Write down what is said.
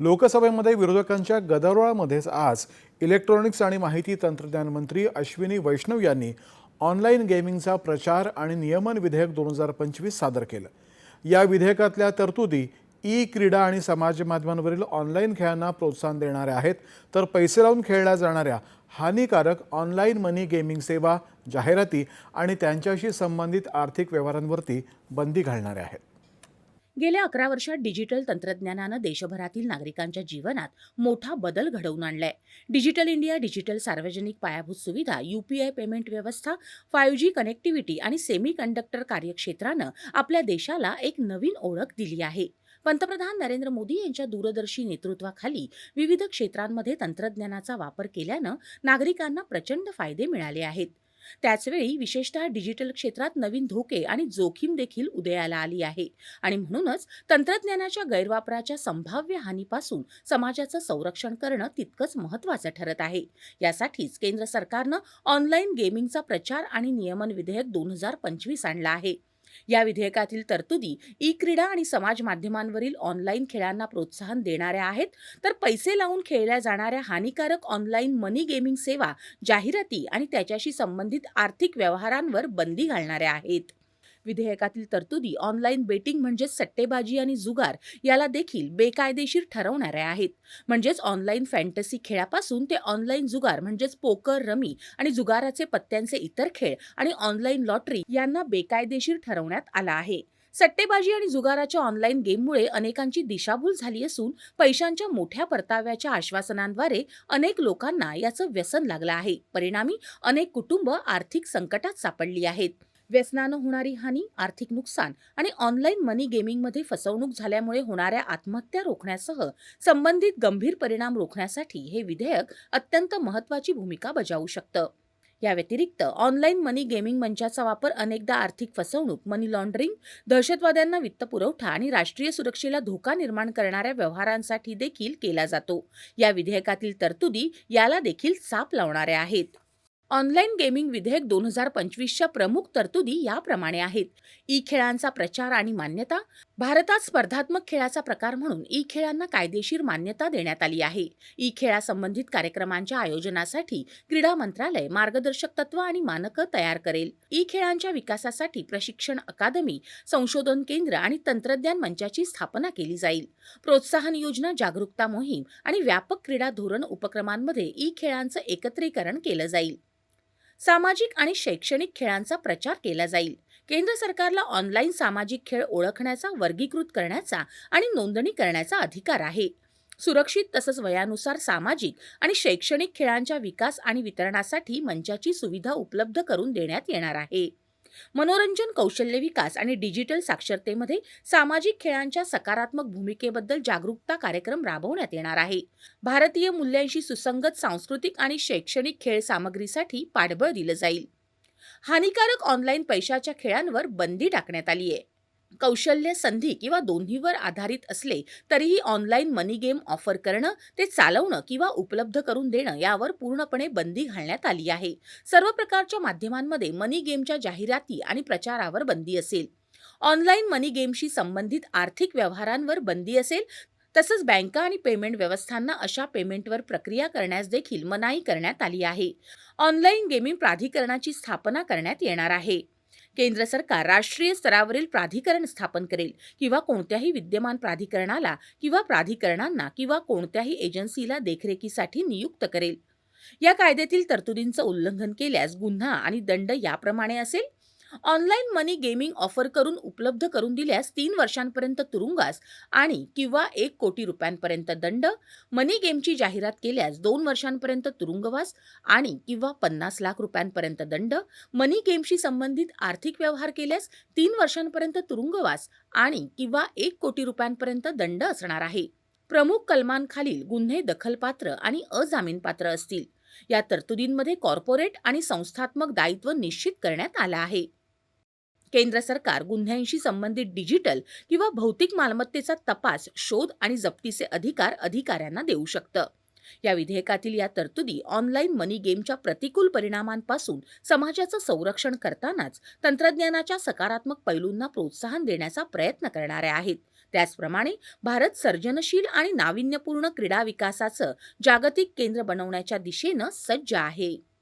लोकसभेमध्ये विरोधकांच्या गदारोळामध्येच आज इलेक्ट्रॉनिक्स आणि माहिती तंत्रज्ञान मंत्री अश्विनी वैष्णव यांनी ऑनलाईन गेमिंगचा प्रचार आणि नियमन विधेयक दोन हजार पंचवीस सादर केलं. या विधेयकातल्या तरतुदी ई क्रीडा आणि समाज माध्यमांवरील ऑनलाईन खेळांना प्रोत्साहन देणाऱ्या आहेत तर पैसे लावून खेळल्या जाणाऱ्या हानिकारक ऑनलाईन मनी गेमिंग सेवा जाहिराती आणि त्यांच्याशी संबंधित आर्थिक व्यवहारांवरती बंदी घालणाऱ्या आहेत. गेल्या अकरा वर्षात डिजिटल तंत्रज्ञानानं देशभरातील नागरिकांच्या जीवनात मोठा बदल घडवून आणलाय. डिजिटल इंडिया डिजिटल सार्वजनिक पायाभूत सुविधा यूपीआय पेमेंट व्यवस्था फायू जी कनेक्टिव्हिटी आणि सेमी कंडक्टर कार्यक्षेत्रानं आपल्या देशाला एक नवीन ओळख दिली आहे. पंतप्रधान नरेंद्र मोदी यांच्या दूरदर्शी नेतृत्वाखाली विविध क्षेत्रांमध्ये तंत्रज्ञानाचा वापर केल्यानं नागरिकांना प्रचंड फायदे मिळाले आहेत. त्याचवेळी विशेषतः डिजिटल क्षेत्रात नवीन धोके आणि जोखीम देखील उदयाला आली आहे. आणि म्हणूनच तंत्रज्ञानाच्या गैरवापराच्या संभाव्य हानीपासून समाजाचं संरक्षण करणं तितकंच महत्त्वाचं ठरत आहे. यासाठीच केंद्र सरकारनं ऑनलाईन गेमिंगचा प्रचार आणि नियमन विधेयक दोन हजार पंचवीस आणलं आहे. या विधेयकातील तरतुदी ई क्रीडा आणि समाज माध्यमांवरील ऑनलाईन खेळांना प्रोत्साहन देणाऱ्या आहेत. तर पैसे लावून खेळल्या जाणाऱ्या हानिकारक ऑनलाईन मनी गेमिंग सेवा जाहिराती आणि त्याच्याशी संबंधित आर्थिक व्यवहारांवर बंदी घालणाऱ्या आहेत. विधेयकातील तरतुदी ऑनलाईन बेटिंग म्हणजेच सट्टेबाजी आणि जुगार याला देखील बेकायदेशीर ठरवणाऱ्या आहेत. म्हणजेच ऑनलाईन फॅन्टसी खेळापासून ते ऑनलाईन जुगार म्हणजेच पोकर रमी आणि जुगाराचे पत्त्यांचे इतर खेळ आणि ऑनलाईन लॉटरी यांना बेकायदेशीर ठरवण्यात आला आहे. सट्टेबाजी आणि जुगाराच्या ऑनलाईन गेममुळे अनेकांची दिशाभूल झाली असून पैशांच्या मोठ्या परताव्याच्या आश्वासनांद्वारे अनेक लोकांना याचं व्यसन लागलं आहे. परिणामी अनेक कुटुंब आर्थिक संकटात सापडली आहेत. व्यसनानं होणारी हानी आर्थिक नुकसान आणि ऑनलाईन मनी गेमिंगमध्ये फसवणूक झाल्यामुळे होणाऱ्या आत्महत्या रोखण्यासह संबंधित गंभीर परिणाम रोखण्यासाठी हे विधेयक अत्यंत महत्त्वाची भूमिका बजावू शकतं. या व्यतिरिक्त ऑनलाईन मनी गेमिंग मंचाचा वापर अनेकदा आर्थिक फसवणूक मनी लॉन्ड्रिंग दहशतवाद्यांना वित्तपुरवठा आणि राष्ट्रीय सुरक्षेला धोका निर्माण करणाऱ्या व्यवहारांसाठी देखील केला जातो. या विधेयकातील तरतुदी याला देखील चाप लावणाऱ्या आहेत. ऑनलाईन गेमिंग विधेयक दोन हजार पंचवीसच्या प्रमुख तरतुदी याप्रमाणे आहेत. ई खेळांचा प्रचार आणि मान्यता भारतात स्पर्धात्मक खेळाचा प्रकार म्हणून ई खेळांना कायदेशीर मान्यता देण्यात आली आहे. ई खेळासंबंधित कार्यक्रमांच्या आयोजनासाठी क्रीडा मंत्रालय मार्गदर्शक तत्व आणि मानकं तयार करेल. ई खेळांच्या विकासासाठी प्रशिक्षण अकादमी संशोधन केंद्र आणि तंत्रज्ञान मंचाची स्थापना केली जाईल. प्रोत्साहन योजना जागरूकता मोहीम आणि व्यापक क्रीडा धोरण उपक्रमांमध्ये ई खेळांचं एकत्रीकरण केलं जाईल. सामाजिक आणि शैक्षणिक खेळांचा प्रचार केला जाईल. केंद्र सरकारला ऑनलाईन सामाजिक खेळ ओळखण्याचा वर्गीकृत करण्याचा आणि नोंदणी करण्याचा अधिकार आहे. सुरक्षित तसंच वयानुसार सामाजिक आणि शैक्षणिक खेळांच्या विकास आणि वितरणासाठी मंचाची सुविधा उपलब्ध करून देण्यात येणार आहे. मनोरंजन कौशल्य विकास आणि डिजिटल साक्षरतेमध्ये सामाजिक खेळांच्या सकारात्मक भूमिकेबद्दल जागरूकता कार्यक्रम राबवण्यात येणार आहे. भारतीय मूल्यांशी सुसंगत सांस्कृतिक आणि शैक्षणिक खेळ सामग्रीसाठी पाठबळ दिलं जाईल. हानिकारक ऑनलाईन पैशाच्या खेळांवर बंदी टाकण्यात आली आहे. कौशल्य संधी किंवा दोन्हीवर आधारित असले तरीही ऑनलाईन मनी गेम ऑफर करणं ते चालवणं किंवा उपलब्ध करून देणं यावर पूर्णपणे बंदी घालण्यात आली आहे. सर्व प्रकारच्या माध्यमांमध्ये मनी गेमच्या जाहिराती आणि प्रचारावर बंदी असेल. ऑनलाईन मनी गेमशी संबंधित आर्थिक व्यवहारांवर बंदी असेल तसंच बँका आणि पेमेंट व्यवस्थांना अशा पेमेंटवर प्रक्रिया करण्यास देखील मनाई करण्यात आली आहे. ऑनलाईन गेमिंग प्राधिकरणाची स्थापना करण्यात येणार आहे. केंद्र सरकार राष्ट्रीय स्तरावरील प्राधिकरण स्थापन करेल किंवा कोणत्याही विद्यमान प्राधिकरणाला किंवा प्राधिकरणांना किंवा कोणत्याही एजन्सीला देखरेखीसाठी नियुक्त करेल. या कायद्यातील तरतुदींचं उल्लंघन केल्यास गुन्हा आणि दंड याप्रमाणे असेल? ऑनलाईन मनी गेमिंग ऑफर करून उपलब्ध करून दिल्यास तीन वर्षांपर्यंत तुरुंगास आणि किंवा एक कोटी रुपयांपर्यंत दंड मनी गेमची जाहिरात केल्यास दोन वर्षांपर्यंत तुरुंगवास आणि किंवा पन्नास लाख रुपयांपर्यंत दंड मनी गेमशी संबंधित आर्थिक व्यवहार केल्यास तीन वर्षांपर्यंत तुरुंगवास आणि किंवा एक कोटी रुपयांपर्यंत दंड असणार आहे. प्रमुख कलमांखालील गुन्हे दखलपात्र आणि अजामीनपात्र असतील. या तरतुदींमध्ये कॉर्पोरेट आणि संस्थात्मक दायित्व निश्चित करण्यात आलं आहे. केंद्र सरकार गुन्ह्यांशी संबंधित डिजिटल किंवा भौतिक मालमत्तेचा तपास शोध आणि जप्तीचे अधिकार अधिकाऱ्यांना देऊ शकतं. या विधेयकातील या तरतुदी ऑनलाईन मनी गेमच्या प्रतिकूल परिणामांपासून समाजाचं संरक्षण करतानाच तंत्रज्ञानाच्या सकारात्मक पैलूंना प्रोत्साहन देण्याचा प्रयत्न करणाऱ्या आहेत. त्याचप्रमाणे भारत सर्जनशील आणि नाविन्यपूर्ण क्रीडा विकासाचं जागतिक केंद्र बनवण्याच्या दिशेनं सज्ज आहे.